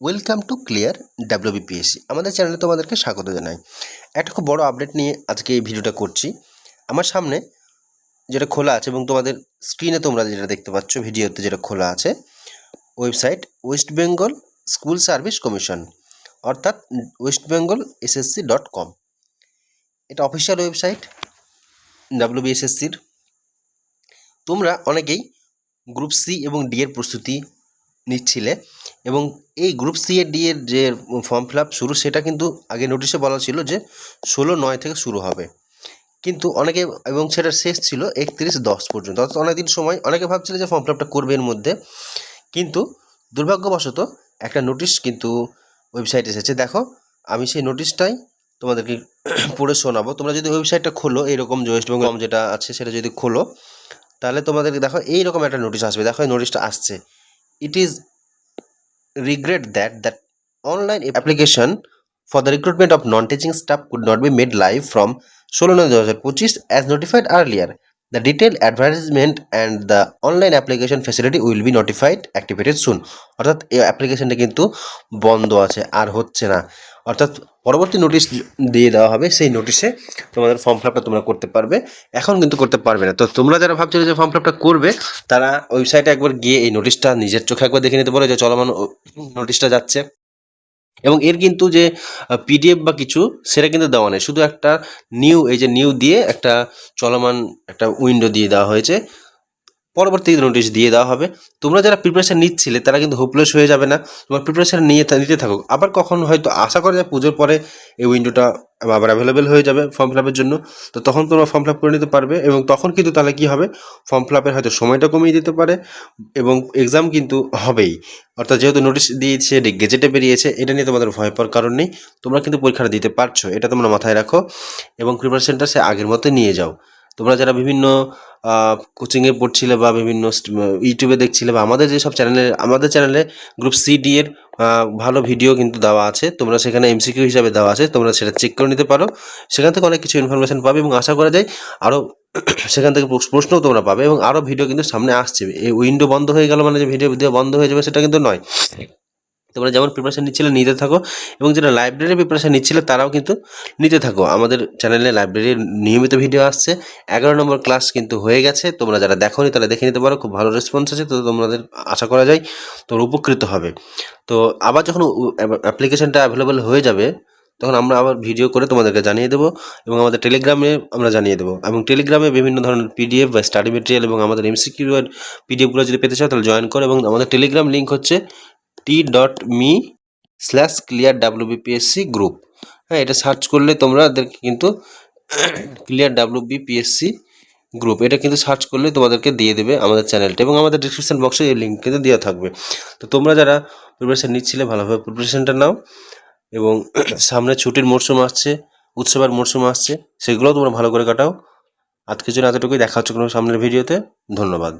Welcome to clear WBPSC আমাদের চ্যানেলে তোমাদেরকে স্বাগত জানাই। একটা খুব বড় আপডেট নিয়ে আজকে এই ভিডিওটা করছি। আমার সামনে যেটা খোলা আছে এবং তোমাদের স্ক্রিনে তোমরা যেটা দেখতে পাচ্ছ ভিডিওতে যেটা খোলা আছে website West Bengal school service commission অর্থাৎ West Bengal SSC dot com এটা অফিসিয়াল ওয়েবসাইট ডাব্লিউবিএসএসসির তোমরা অনেকেই গ্রুপ সি এবং ডি এর প্রস্তুতি নিচ্ছিলে। এবং এই গ্রুপ সি এর ডি এর যে ফর্ম ফিল আপ শুরু, সেটা কিন্তু আগে নোটিশে বলা ছিল যে ষোলো নয় থেকে শুরু হবে। কিন্তু অনেকে এবং সেটার শেষ ছিল একত্রিশ দশ পর্যন্ত। অর্থাৎ অনেকদিন সময়, অনেকে ভাবছিল যে ফর্ম ফিল আপটা করবে এর মধ্যে। কিন্তু দুর্ভাগ্যবশত একটা নোটিশ কিন্তু ওয়েবসাইটে এসেছে। দেখো, আমি সেই নোটিশটাই তোমাদেরকে পড়ে শোনাবো। তোমরা যদি ওয়েবসাইটটা খোলো, এইরকম যে ওয়েস্ট বেঙ্গল যেটা আছে, সেটা যদি খোলো, তাহলে তোমাদেরকে দেখো, এইরকম একটা নোটিশ আসবে। দেখো, এই নোটিশটা আসছে। ইট is regret that that online application for the recruitment of non-teaching staff could not be made live from 16 নয় 2025 as notified earlier the detailed advertisement and the online application facility will be notified activated soon অর্থাৎ এই অ্যাপ্লিকেশনটা কিন্তু বন্ধ আছে আর হচ্ছে না অর্থাৎ পরবর্তী নোটিশ দিয়ে দেওয়া হবে, সেই নোটিশে তোমাদের ফর্ম ফিল আপটা তোমরা করতে পারবে। এখন কিন্তু করতে পারবে না। তো তোমরা যারা ভাবছিলে যে ফর্ম ফিল আপটা করবে, তারা ওয়েবসাইটে একবার গিয়ে এই নোটিশটা নিজের চোখে একবার দেখে নিতে পারো যে চলমান নোটিশটা যাচ্ছে। এবং এর কিন্তু যে পিডিএফ বা কিছু, সেটা কিন্তু দেওয়া নেই। শুধু একটা নিউ এই যে নিউ দিয়ে একটা চলমান একটা উইন্ডো দিয়ে দেওয়া হয়েছে। পরবর্তী নোটিশ দিয়ে দেওয়া হবে। তোমরা যারা প্রিপারেশন নিচ্ছিলে, তারা কিন্তু হোপলেস হয়ে যাবে না। তোমার প্রিপারেশান নিয়ে নিতে থাকো। আবার কখন হয়তো আশা করা যায় পুজোর পরে এই উইন্ডোটা আবার অ্যাভেলেবেল হয়ে যাবে ফর্ম ফিল জন্য। তো তখন তোমরা ফর্ম ফিল করে নিতে পারবে এবং তখন কিন্তু তাহলে কি হবে? ফর্ম ফিল আপের হয়তো সময়টা কমিয়ে দিতে পারে এবং এক্সাম কিন্তু হবেই। অর্থাৎ যেহেতু নোটিশ দিয়েছে গেজেটে বেরিয়েছে, এটা নিয়ে তোমাদের ভয় পাওয়ার কারণ নেই। তোমরা কিন্তু পরীক্ষাটা দিতে পারছ, এটা তোমরা মাথায় রাখো এবং প্রিপারেশনটা সে আগের মতো নিয়ে যাও। তোমরা যারা বিভিন্ন কোচিংয়ে পড়ছিলে বা বিভিন্ন ইউটিউবে দেখছিলে বা আমাদের যেসব চ্যানেলে আমাদের চ্যানেলে গ্রুপ সি ডি এর ভালো ভিডিও কিন্তু দেওয়া আছে। তোমরা সেখানে এমসিকিউ হিসাবে দেওয়া আছে। তোমরা সেটা চেক করে নিতে পারো। সেখান থেকে অনেক কিছু ইনফরমেশন পাবে এবং আশা করা যায় আরও সেখান থেকে প্রশ্নও তোমরা পাবে এবং আরও ভিডিও কিন্তু সামনে আসছে। এই উইন্ডো বন্ধ হয়ে গেল মানে যে ভিডিও ভিডিও বন্ধ হয়ে যাবে সেটা কিন্তু নয়। তোমরা যেমন প্রিপারেশন নিচ্ছিলে নিতে থাকো এবং যারা লাইব্রেরি প্রিপারেশান নিচ্ছিলে তারাও কিন্তু নিতে থাকো। আমাদের চ্যানেলে লাইব্রেরির নিয়মিত ভিডিও আসছে। এগারো নম্বর ক্লাস কিন্তু হয়ে গেছে। তোমরা যারা দেখোনি তারা দেখে নিতে পারো, খুব ভালো রেসপন্স আছে। তো তোমাদের আশা করা যায় তোমরা উপকৃত হবে। তো আবার যখন অ্যাপ্লিকেশনটা অ্যাভেলেবেল হয়ে যাবে, তখন আমরা আবার ভিডিও করে তোমাদেরকে জানিয়ে দেবো এবং আমাদের টেলিগ্রামে আমরা জানিয়ে দেবো। এবং টেলিগ্রামে বিভিন্ন ধরনের পিডিএফ বা স্টাডি মেটেরিয়াল এবং আমাদের এমসিকিউ পিডিএফগুলো যদি পেতে চাও তাহলে জয়েন করো এবং আমাদের টেলিগ্রাম লিঙ্ক হচ্ছে T dot me slash clear WBPSC group হ্যাঁ এটা সার্চ করলে তোমরা কিন্তু ক্লিয়ার ডাব্লিউবিপিএসসি গ্রুপ এটা কিন্তু সার্চ করলে তোমাদেরকে দিয়ে দেবে আমাদের চ্যানেলটা এবং আমাদের ডিসক্রিপশন বক্সে এই লিঙ্ক কিন্তু দেওয়া থাকবে। তো তোমরা যারা প্রিপারেশন নিচ্ছিলে, ভালোভাবে প্রিপারেশনটা নাও এবং সামনে ছুটির মরশুম আসছে, উৎসবের মরশুম আসছে, সেগুলোও তোমরা ভালো করে কাটাও। আজকের জন্য এতটুকুই। দেখা হচ্ছে কোনো সামনের ভিডিওতে। ধন্যবাদ।